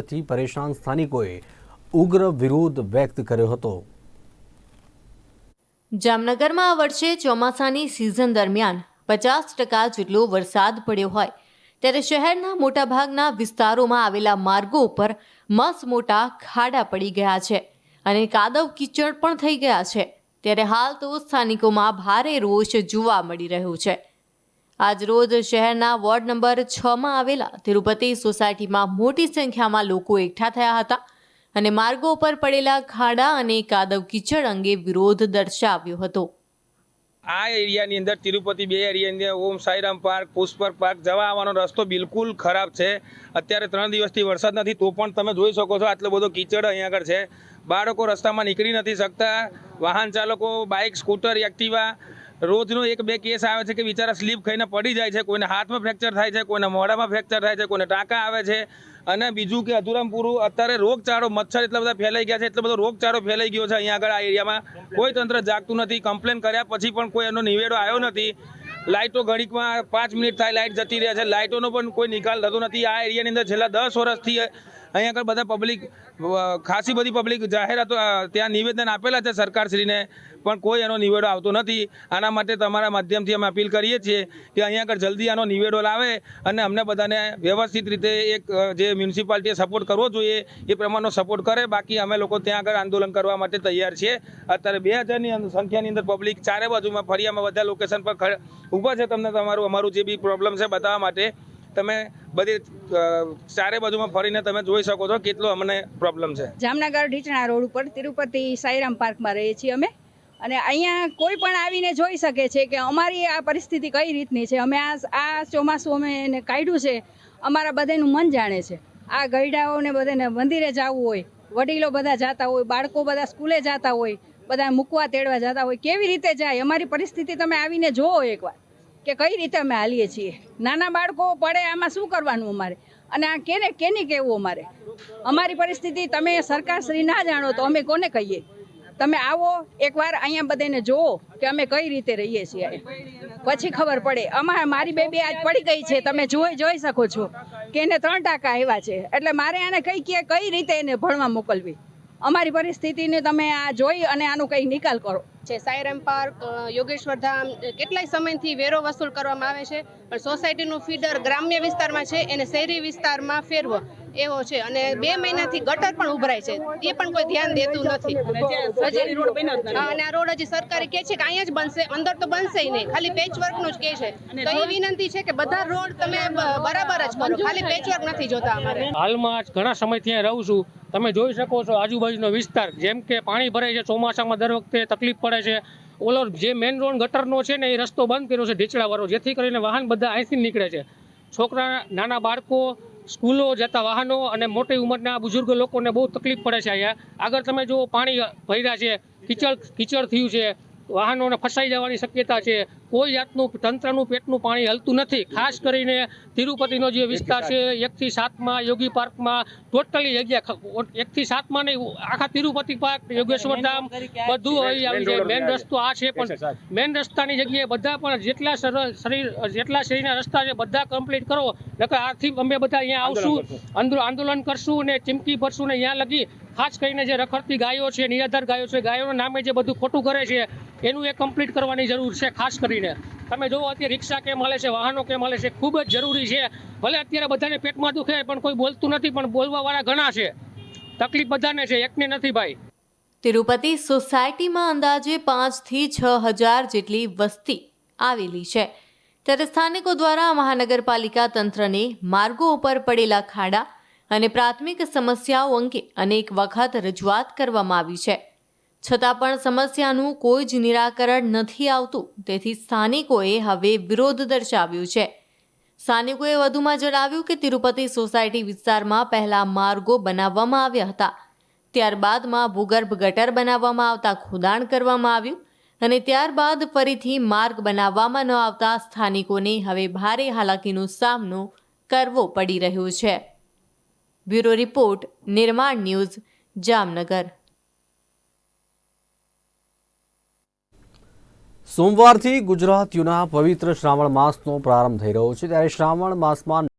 થી પરેશાન સ્થાનિકોએ ઉગ્ર વિરોધ વ્યક્ત કર્યો હતો. જામનગરમાં આ વર્ષે ચોમાસાની સિઝન દરમિયાન પચાસ ટકા જેટલો વરસાદ પડ્યો હોય. ત્યારે શહેરના મોટાભાગના વિસ્તારોમાં આવેલા માર્ગો ઉપર મસ મોટા ખાડા પડી ગયા છે અને કાદવ કીચડ પણ થઈ ગયા છે. ત્યારે હાલ તો સ્થાનિકોમાં ભારે રોષ જોવા મળી રહ્યો છે. આજરોજ શહેરના વોર્ડ નંબર છમાં આવેલા તિરુપતિ સોસાયટીમાં મોટી સંખ્યામાં લોકો એકઠા થયા હતા અને માર્ગો પર પડેલા ખાડા અને કાદવ કીચડ અંગે વિરોધ દર્શાવ્યો હતો. આ એરિયાની અંદર તિરુપતિ બે એરિયાની અંદર ઓમ સાઈરામ પાર્ક, પુષ્પર પાર્ક જવા આવવાનો રસ્તો બિલકુલ ખરાબ છે. અત્યારે ત્રણ દિવસથી વરસાદ નથી, તો પણ તમે જોઈ શકો છો આટલો બધો કીચડ અહીંયા આગળ છે. બાળકો રસ્તામાં નીકળી નથી શકતા, વાહન ચાલકો, બાઇક, સ્કૂટર, એક્ટિવા રોજનો એક બે કેસ આવે છે કે બિચારા સ્લીપ ખાઈને પડી જાય છે કોઈને હાથમાં ફ્રેક્ચર થાય છે કોઈને મોઢામાં ફ્રેક્ચર થાય છે કોઈને ટાંકા આવે છે. અને બીજું કે અધુરામ પૂરું અત્યારે રોગચાળો મચ્છર એટલા બધા ફેલાઈ ગયા છે એટલો બધો રોગચાળો ફેલાઈ ગયો છે અહીંયા આગળ આ એરિયામાં. કોઈ તંત્ર જાગતું નથી કમ્પ્લેન કર્યા પછી પણ કોઈ એનો નિવેડો આવ્યો નથી. લાઇટો ઘડીકમાં પાંચ મિનિટ થાય લાઇટ જતી રહે છે. લાઇટોનો પણ કોઈ નિકાલ થતો નથી. આ એરિયાની અંદર છેલ્લા દસ વર્ષથી અહીંયા આગળ બધા પબ્લિક ખાસી બધી પબ્લિક જાહેરાતો ત્યાં નિવેદન આપેલા છે સરકારશ્રીને, પણ કોઈ એનો નિવેડો આવતો નથી. આના માટે તમારા માધ્યમથી અમે અપીલ કરીએ છીએ કે અહીંયા આગળ જલ્દી આનો નિવેડો લાવે અને અમને બધાને વ્યવસ્થિત રીતે એક જે મ્યુનિસિપાલિટીએ સપોર્ટ કરવો જોઈએ, એ પ્રમાણનો સપોર્ટ કરે. બાકી અમે લોકો ત્યાં આગળ આંદોલન કરવા માટે તૈયાર છીએ. અત્યારે બે હજારની સંખ્યાની અંદર પબ્લિક ચારે બાજુમાં ફરિયામાં બધા લોકેશન પર ઊભા છે. તમને તમારું, અમારું જે બી પ્રોબ્લેમ છે બતાવવા માટે તમે બધી ચારે બાજુમાં ફરીને તમે જોઈ શકો છો કેટલો અમને પ્રોબ્લેમ છે. જામનગર, ઢીચણા રોડ ઉપર તિરુપતિ સાઈરામ પાર્કમાં રહીએ છીએ અમે. અને અહીંયા કોઈ પણ આવીને જોઈ શકે છે કે અમારી આ પરિસ્થિતિ કઈ રીતની છે. અમે આ આ ચોમાસું અમે એને કાઢ્યું છે. અમારા બધાનું મન જાણે છે. આ ગઈડાઓને બધાને મંદિરે જવું હોય, વડીલો બધા જતા હોય, બાળકો બધા સ્કૂલે જતા હોય, બધા મૂકવા તેડવા જતા હોય, કેવી રીતે જાય? અમારી પરિસ્થિતિ તમે આવીને જોવો એકવાર. કે કઈ રીતે અમે હાલીએ છીએ? નાના બાળકો પડે, આમાં શું કરવાનું અમારે? અને આ કેને, કેની કહેવું અમારે? અમારી પરિસ્થિતિ તમે સરકારશ્રી ના જાણો તો અમે કોને કહીએ? તમે આવો, એકવાર અહીંયા બધાને જોવો કે અમે કઈ રીતે રહીએ છીએ પછી ખબર પડે. અમારે મારી બેબી આજ પડી ગઈ છે, તમે જોઈ જોઈ શકો છો. કે એને ત્રણ ટાકા આવ્યા છે. એટલે મારે આને કઈ કે, કઈ રીતે એને ભણવા મોકલવી? અમારી પરિસ્થિતિને તમે આ જોઈ અને આનો કંઈ નિકાલ કરો. છે સાયરમ પાર્ક યોગેશ્વર ધામ કેટલાય સમયથી વેરો વસૂલ કરવામાં આવે છે. પણ સોસાયટીનું ફીડર ગ્રામ્ય વિસ્તારમાં છે, એને શહેરી વિસ્તારમાં ફેરવો. એવો છે અને બે મહિનાથી ગટર પણ ઉભરાય છે. એ પણ કોઈ ધ્યાન દેતું નથી. અને આ રોડ હજી સરકારે કહે છે કે અહીંયા જ બનશે. અંદર તો બનશે નહીં. ખાલી પેચવર્કનું જ કહે છે. તો એ વિનંતી છે કે બધા રોડ તમે બરાબર જ કરો. ખાલી પેચવર્ક નથી જોતા અમારે. હાલમાં જ ઘણા સમયથી અહીં રહું છું. તમે જોઈ શકો છો આજુબાજુનો વિસ્તાર. જેમ કે પાણી ભરાય છે ચોમાસામાં દર વખતે તકલીફ પડે છે. ઓલો જે મેઇન રોડ ગટરનો છે ને એ રસ્તો બંધ કર્યો છે ઢીચડાવાળો. જેથી કરીને વાહન બધા અહીંથી નીકળે છે. છોકરા નાના બાળકો સ્કૂલો જતા વાહનો અને મોટી ઉંમરના બુઝુર્ગ લોકોને બહુ તકલીફ પડે છે અહીંયા. આગળ તમે જુઓ, પાણી ભર્યા છે, કીચડ કીચડ થયું છે. વાહનોને ફસાઈ જવાની શક્યતા છે. કોઈ જાતનું તંત્રનું પેટનું પાણી હલતું નથી. ખાસ કરીને તિરુપતિનો જે વિસ્તાર છે એકથી સાતમાં યોગી પાર્કમાં ટોટલી જગ્યા એકથી સાતમાં નહીં આખા તિરુપતિ પાર્ક યોગેશ્વર ધામ બધું અહીં આવી જાય. મેન રસ્તો આ છે પણ મેન રસ્તાની જગ્યાએ બધા પણ જેટલા શરીર જેટલા શરીરના રસ્તા છે બધા કમ્પ્લીટ કરો. નકર આથી અમે બધા અહીંયા આવશું આંદો- આંદોલન કરશું ને ચીમકી ભરશું ને અહીંયા લગી. ખાસ કરીને જે રખડતી ગાયો છે નિરાધાર ગાયો છે ગાયોના નામે જે બધું ખોટું કરે છે એનું એ કમ્પ્લીટ કરવાની જરૂર છે ખાસ કરીને તમે જોવો, અત્યારે રિક્ષા કેમ હાલે છે, વાહનો કેમ હાલે છે, ખૂબ જ જરૂરી છે. ભલે અત્યારે બધાને પેટમાં દુખે પણ કોઈ બોલતું નથી, પણ બોલવાવાળા ઘણા છે. તકલીફ બધાને છે, એકને નથી ભાઈ. તિરુપતિ સોસાયટીમાં અંદાજે પાંચથી છ હજાર જેટલી વસ્તી આવેલી છે. ત્યારે સ્થાનિકો દ્વારા મહાનગરપાલિકા તંત્રને માર્ગો ઉપર પડેલા ખાડા અને પ્રાથમિક સમસ્યાઓ અંગે અનેક વખત રજૂઆત કરવામાં આવી છે. છતાં પણ સમસ્યાનું કોઈ જ નિરાકરણ નથી આવતું. તેથી સ્થાનિકોએ હવે વિરોધ દર્શાવ્યો છે. સ્થાનિકોએ વધુમાં જણાવ્યું કે તિરુપતિ સોસાયટી વિસ્તારમાં પહેલા માર્ગો બનાવવામાં આવ્યા હતા. ત્યારબાદમાં ભૂગર્ભ ગટર બનાવવામાં આવતા ખોદાણ કરવામાં આવ્યું અને ત્યારબાદ ફરીથી માર્ગ બનાવવામાં ન આવતા સ્થાનિકોને હવે ભારે હાલાકીનો સામનો કરવો પડી રહ્યો છે. Bureau report, Nirman news, Jamnagar. સોમવારથી ગુજરાતીઓના પવિત્ર શ્રાવણ માસનો પ્રારંભ થઈ રહ્યો છે. ત્યારે શ્રાવણ માસમાં